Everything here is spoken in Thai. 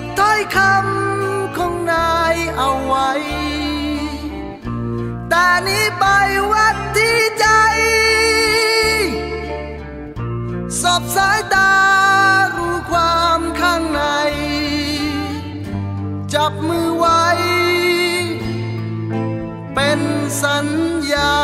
บถ้อยคำของนายเอาไว้ แต่นี้ไปวัดที่ใจ สอบสายตารู้ความข้างใน จับมือไว้ เป็นสัญญา